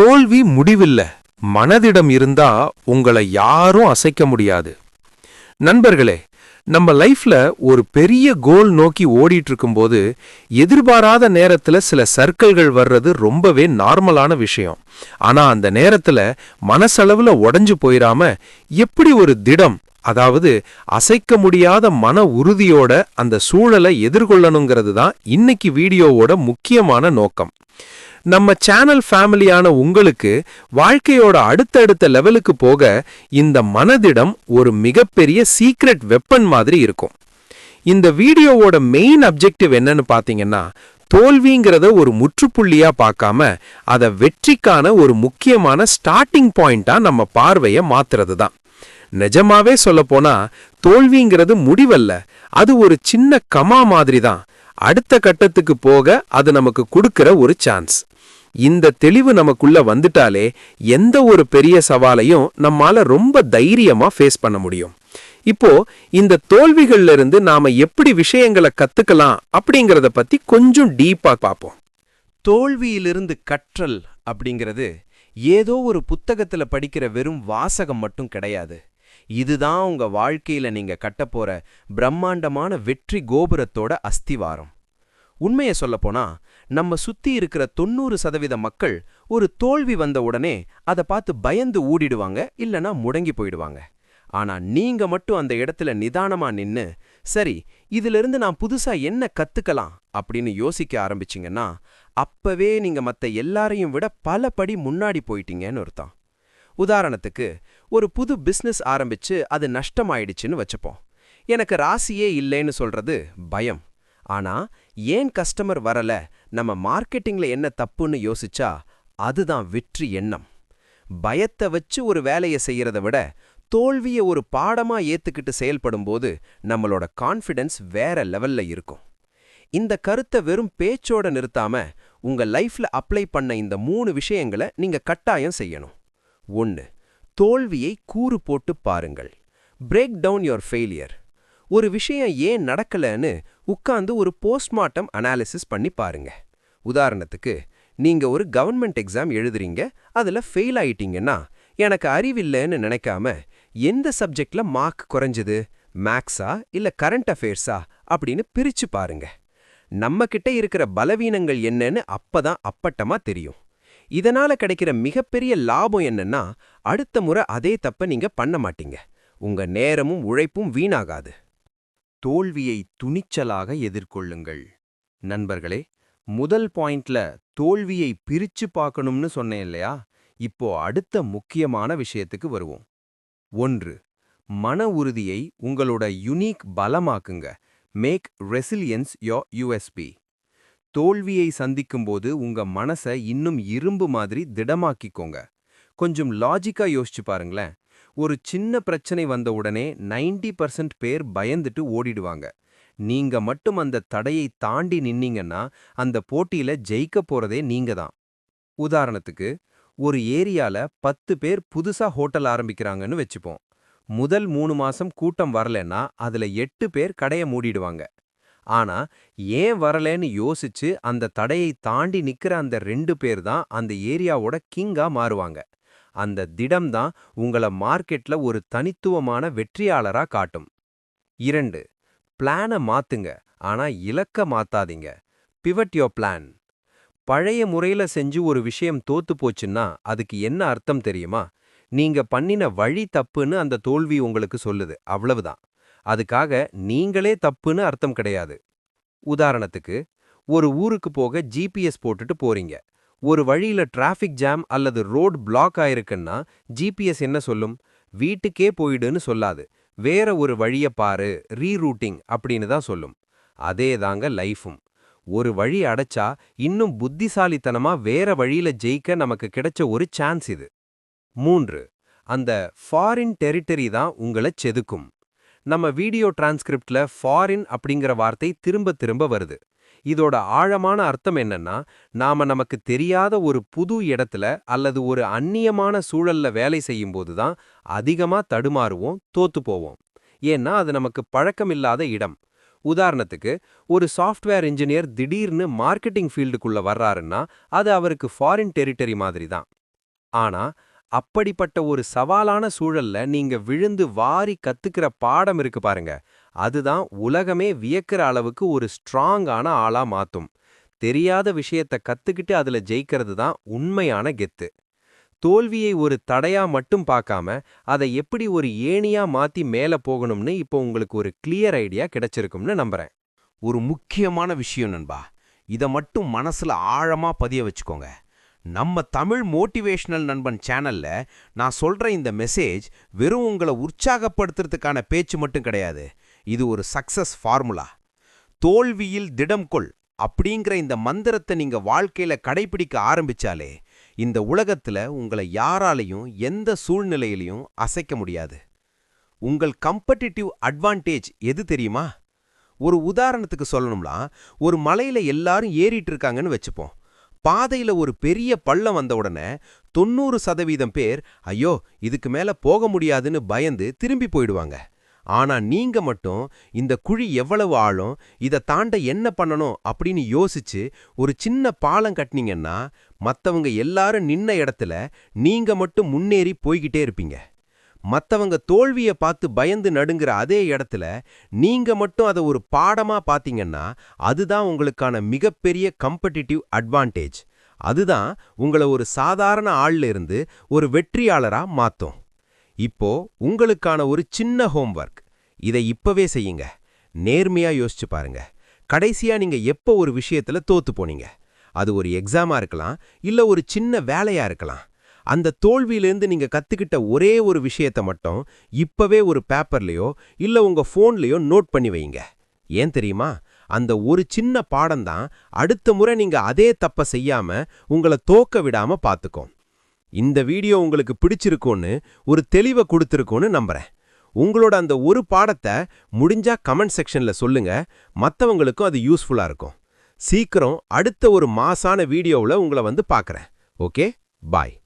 தோல்வி முடிவில்ல. மனதிடம் இருந்தா உங்களை யாரும் அசைக்க முடியாது. நண்பர்களே நம்ம லைஃப்ல ஒரு பெரிய கோல் நோக்கி ஓடிட்டு இருக்கும்போது எதிர்பாராத நேரத்துல சில சர்க்கிள்கள் வர்றது ரொம்பவே நார்மலான விஷயம். ஆனா அந்த நேரத்துல மனசளவுல உடஞ்சு போயிடாம எப்படி ஒரு திடம் அதாவது அசைக்க முடியாத மன உறுதியோட அந்த சூழலை எதிர்கொள்ளணுங்கிறது தான் இன்னைக்கு வீடியோவோட முக்கியமான நோக்கம். நம்ம சேனல் ஃபேமிலியான உங்களுக்கு வாழ்க்கையோட அடுத்தடுத்த லெவலுக்கு போக இந்த மனதிடம் ஒரு மிகப்பெரிய சீக்ரெட் வெப்பன் மாதிரி இருக்கும். இந்த வீடியோவோட மெயின் அப்ஜெக்டிவ் என்னன்னு பார்த்தீங்கன்னா தோல்விங்கிறத ஒரு முற்றுப்புள்ளியா பார்க்காம அதை வெற்றிக்கான ஒரு முக்கியமான ஸ்டார்டிங் பாயிண்டா நம்ம பார்வையை மாத்துறது தான். நிஜமாவே சொல்லப்போனா தோல்விங்கிறது முடிவல்ல. அது ஒரு சின்ன கமா மாதிரி தான் அடுத்த கட்டத்துக்கு போக அது நமக்கு கொடுக்கிற ஒரு சான்ஸ். இந்த தெளிவு நமக்குள்ள வந்துட்டாலே எந்த ஒரு பெரிய சவாலையும் நம்மால ரொம்ப தைரியமா ஃபேஸ் பண்ண முடியும். இப்போ இந்த தோல்விகள்ல இருந்து நாம எப்படி விஷயங்களை கத்துக்கலாம் அப்படிங்கறத பத்தி கொஞ்சம் டீப்பா பார்ப்போம் தோல்வியிலிருந்து கற்றல் அப்படிங்கிறது ஏதோ ஒரு புத்தகத்துல படிக்கிற வெறும் வாசகம் மட்டும் கிடையாது. இதுதான் உங்க வாழ்க்கையில நீங்க கட்டப்போற பிரம்மாண்டமான வெற்றி கோபுரத்தோட அஸ்திவாரம். உண்மையை சொல்லப்போனா நம்ம சுத்தி இருக்கிற தொண்ணூறு சதவீத மக்கள் ஒரு தோல்வி வந்த உடனே அதை பார்த்து பயந்து ஊடிடுவாங்க இல்லனா முடங்கி போயிடுவாங்க. ஆனா நீங்க மட்டும் அந்த இடத்துல நிதானமா நின்னு சரி இதிலிருந்து நான் புதுசா என்ன கத்துக்கலாம்? அப்படின்னு யோசிக்க ஆரம்பிச்சிங்கன்னா அப்பவே நீங்க மத்த எல்லாரையும் விட பல படி முன்னாடி போயிட்டீங்கன்னு ஒருத்தான் உதாரணத்துக்கு ஒரு புது பிசினஸ் ஆரம்பிச்சு அது நஷ்டமாயிடுச்சுன்னு வச்சுப்போம். எனக்கு ராசியே இல்லைன்னு சொல்றது பயம். ஆனா ஏன் கஸ்டமர் வரல நம்ம மார்க்கெட்டிங்ல என்ன தப்புன்னு யோசிச்சா அதுதான் வெற்றி எண்ணம். பயத்தை வச்சு ஒரு வேலையை செய்யறத விட தோல்வியை ஒரு பாடமா ஏத்துக்கிட்டு செயல்படும்போது நம்மளோட கான்ஃபிடன்ஸ் வேற லெவல்ல இருக்கும். இந்த கருத்தை வெறும் பேச்சோட நிறுத்தாம உங்க லைஃப்ல அப்ளை பண்ண இந்த மூணு விஷயங்களை நீங்க கட்டாயம் செய்யணும். ஒன்று தோல்வியை கூறு போட்டு பாருங்கள். பிரேக் டவுன் யோர் ஃபெயிலியர் ஒரு விஷயம் ஏன் நடக்கலன்னு உட்காந்து ஒரு போஸ்ட்மார்ட்டம் அனாலிசிஸ் பண்ணி பாருங்க. உதாரணத்துக்கு நீங்க ஒரு கவர்மெண்ட் எக்ஸாம் எழுதுறீங்க அதுல ஃபெயில் ஆயிட்டீங்கன்னா எனக்கு அறிவில்லைன்னு நினைக்காம எந்த சப்ஜெக்ட்ல மார்க் குறைஞ்சது? மேக்ஸா இல்ல கரண்ட் அஃபேர்ஸா அப்படின்னு பிரிச்சு பாருங்க. நம்ம கிட்ட இருக்கிற பலவீனங்கள் என்னன்னு அப்பதான் அப்பட்டமா தெரியும். இதனால கிடைக்கிற மிகப்பெரிய லாபம் என்னன்னா அடுத்த முறை அதே தப்ப நீங்க பண்ண மாட்டீங்க. உங்க நேரமும் உழைப்பும் வீணாகாது. தோல்வியை துணிச்சலாக எதிர்கொள்ளுங்கள். நண்பர்களே முதல் பாயிண்ட்ல தோல்வியை பிரிச்சு பார்க்கணும்னு சொன்னேன் இல்லையா? இப்போ அடுத்த முக்கியமான விஷயத்துக்கு வருவோம். ஒன்று மன உறுதியை உங்களோட யுனீக் பலமாக்குங்க. மேக் ரெசிலியன்ஸ் யோ யூஎஸ்பி தோல்வியை சந்திக்கும்போது உங்க மனசை இன்னும் இரும்பு மாதிரி திடமாக்கிக்கோங்க. கொஞ்சம் லாஜிக்கா யோசிச்சு பாருங்களேன். ஒரு சின்ன பிரச்சனை வந்த உடனே நைன்டி பர்சன்ட் பேர் பயந்துட்டு ஓடிடுவாங்க. நீங்க மட்டும் அந்த தடையை தாண்டி நின்னீங்கன்னா அந்த போட்டியில ஜெயிக்க போறதே நீங்க தான். உதாரணத்துக்கு ஒரு ஏரியால பத்து பேர் புதுசா ஹோட்டல் ஆரம்பிக்கிறாங்கன்னு வச்சுப்போம். முதல் மூணு மாசம் கூட்டம் வரலன்னா அதுல எட்டு பேர் கடைய மூடிடுவாங்க. ஆனா ஏன் வரலன்னு யோசிச்சு அந்த தடையை தாண்டி நிக்கிற அந்த ரெண்டு பேர் தான் அந்த ஏரியாவோட கிங்கா மாறுவாங்க. அந்த திடம் தான் உங்கள மார்க்கெட்ல ஒரு தனித்துவமான வெற்றியாளரா காட்டும். இரண்டு பிளான மாத்துங்க ஆனா இலக்க மாத்தாதீங்க. பிவட் யோ பிளான் பழைய முறையில செஞ்சு ஒரு விஷயம் தோத்து போச்சுன்னா அதுக்கு என்ன அர்த்தம் தெரியுமா? நீங்க பண்ணின வழி தப்புன்னு அந்த தோல்வி உங்களுக்கு சொல்லுது அவ்வளவுதான். அதுக்காக நீங்களே தப்புன்னு அர்த்தம் கிடையாது. உதாரணத்துக்கு ஒரு ஊருக்கு போக ஜிபிஎஸ் போட்டுட்டு போறீங்க. ஒரு வழியில டிராஃபிக் ஜாம் அல்லது ரோட் பிளாக் ஆயிருக்குன்னா ஜிபிஎஸ் என்ன சொல்லும்? வீட்டுக்கே போயிடுன்னு சொல்லாது. வேற ஒரு வழிய பாரு ரீரூட்டிங் அப்படின்னு தான் சொல்லும். அதே தாங்க லைஃபும் ஒரு வழி அடைச்சா இன்னும் புத்திசாலித்தனமா வேற வழியில ஜெயிக்க நமக்கு கிடைச்ச ஒரு சான்ஸ் இது. மூன்று அந்த ஃபாரின் டெரிட்டரி தான் உங்களை செதுக்கும். நம்ம வீடியோ டிரான்ஸ்கிரிப்ட்ல ஃபாரின் அப்படிங்கிற வார்த்தை திரும்ப திரும்ப வருது. இதோட ஆழமான அர்த்தம் என்னன்னா நாம நமக்கு தெரியாத ஒரு புது இடத்துல அல்லது ஒரு அந்நியமான சூழல்ல வேலை செய்யும்போது தான் அதிகமா தடுமாறுவோம் தோத்து போவோம். ஏன்னா அது நமக்கு பழக்கமில்லாத இடம். உதாரணத்துக்கு ஒரு சாஃப்ட்வேர் இன்ஜினியர் திடீர்னு மார்க்கெட்டிங் ஃபீல்டுக்குள்ள வர்றாருன்னா அது அவருக்கு ஃபாரின் டெரிட்டரி மாதிரி தான். ஆனா அப்படிப்பட்ட ஒரு சவாலான சூழல்ல நீங்க விழுந்து வாரி கத்துக்கிற பாடம் இருக்கு பாருங்க. அதுதான் உலகமே வியக்கிற அளவுக்கு ஒரு ஸ்ட்ராங்கான ஆளா மாத்தும். தெரியாத விஷயத்த கத்துக்கிட்டு அதுல ஜெயிக்கிறது தான் உண்மையான கெத்து. தோல்வியை ஒரு தடையா மட்டும் பார்க்காம அதை எப்படி ஒரு ஏணியா மாத்தி மேல போகணும்னு இப்போ உங்களுக்கு ஒரு கிளியர் ஐடியா கிடைச்சிருக்கும்னு நம்புறேன். ஒரு முக்கியமான விஷயம் நண்பா. இத மட்டும் மனசுல ஆழமா பதிய வச்சுக்கோங்க. நம்ம தமிழ் மோட்டிவேஷனல் நண்பன் சேனல்ல நான் சொல்ற இந்த மெசேஜ் வெறும் உங்களை உற்சாகப்படுத்துறதுக்கான பேச்சு மட்டும் கிடையாது. இது ஒரு சக்சஸ் ஃபார்முலா தோல்வியில் திடம் கொள் அப்படிங்கிற இந்த மந்திரத்தை நீங்க வாழ்க்கையில கடைபிடிக்க ஆரம்பிச்சாலே இந்த உலகத்துல உங்களை யாராலையும் எந்த சூழ்நிலையிலையும் அசைக்க முடியாது. உங்கள் கம்படிட்டிவ் அட்வான்டேஜ் எது தெரியுமா? ஒரு உதாரணத்துக்கு சொல்லணும்னா ஒரு மலையில எல்லாரும் ஏறிட்டு இருக்காங்கன்னு வச்சுப்போம். பாதையில ஒரு பெரிய பள்ளம் வந்த உடனே தொண்ணூறு சதவீதம் பேர் ஐயோ இதுக்கு மேல போக முடியாதுன்னு பயந்து திரும்பி போயிடுவாங்க. ஆனா நீங்க மட்டும் இந்த குழி எவ்வளவு ஆழம் இதை தாண்ட என்ன பண்ணணும்? அப்படின்னு யோசிச்சு ஒரு சின்ன பாலம் கட்டினீங்கன்னா மத்தவங்க எல்லாரும் நின்ன இடத்துல நீங்க மட்டும் முன்னேறி போய்கிட்டே இருப்பீங்க. மத்தவங்க தோல்விய பார்த்து பயந்து நடுங்கிற அதே இடத்துல நீங்க மட்டும் அதை ஒரு பாடமா பாத்தீங்கன்னா அதுதான் உங்களுக்கான மிகப்பெரிய கம்படிட்டிவ் அட்வான்டேஜ் அதுதான் உங்களை ஒரு சாதாரண ஆள்ல இருந்து ஒரு வெற்றியாளரா மாத்தும். இப்போ உங்களுக்கான ஒரு சின்ன ஹோம்ஒர்க் இதை இப்பவே செய்யுங்க. நேர்மையா யோசிச்சு பாருங்க. கடைசியா நீங்க எப்போ ஒரு விஷயத்துல தோத்து போனீங்க? அது ஒரு எக்ஸாமா இருக்கலாம் இல்ல ஒரு சின்ன வேலையா இருக்கலாம். அந்த தோல்வியிலேருந்து நீங்க கத்துக்கிட்ட ஒரே ஒரு விஷயத்த மட்டும் இப்பவே ஒரு பேப்பர்லயோ இல்ல உங்க போன்லயோ நோட் பண்ணி வைங்க. ஏன் தெரியுமா? அந்த ஒரு சின்ன பாடம் தான் அடுத்த முறை நீங்க அதே தப்ப செய்யாம உங்களை தோக்க விடாம பாத்துக்கும். இந்த வீடியோ உங்களுக்கு பிடிச்சிருக்கும்னு ஒரு தெளிவை கொடுத்துருக்கோன்னு நம்புறேன். உங்களோட அந்த ஒரு பாடத்தை முடிஞ்சா கமெண்ட் செக்ஷன்ல சொல்லுங்க. மத்தவங்களுக்கும் அது யூஸ்ஃபுல்லா இருக்கும். சீக்கிரம் அடுத்த ஒரு மாசான வீடியோவில் உங்களை வந்து பார்க்குறேன் ஓகே? பாய்.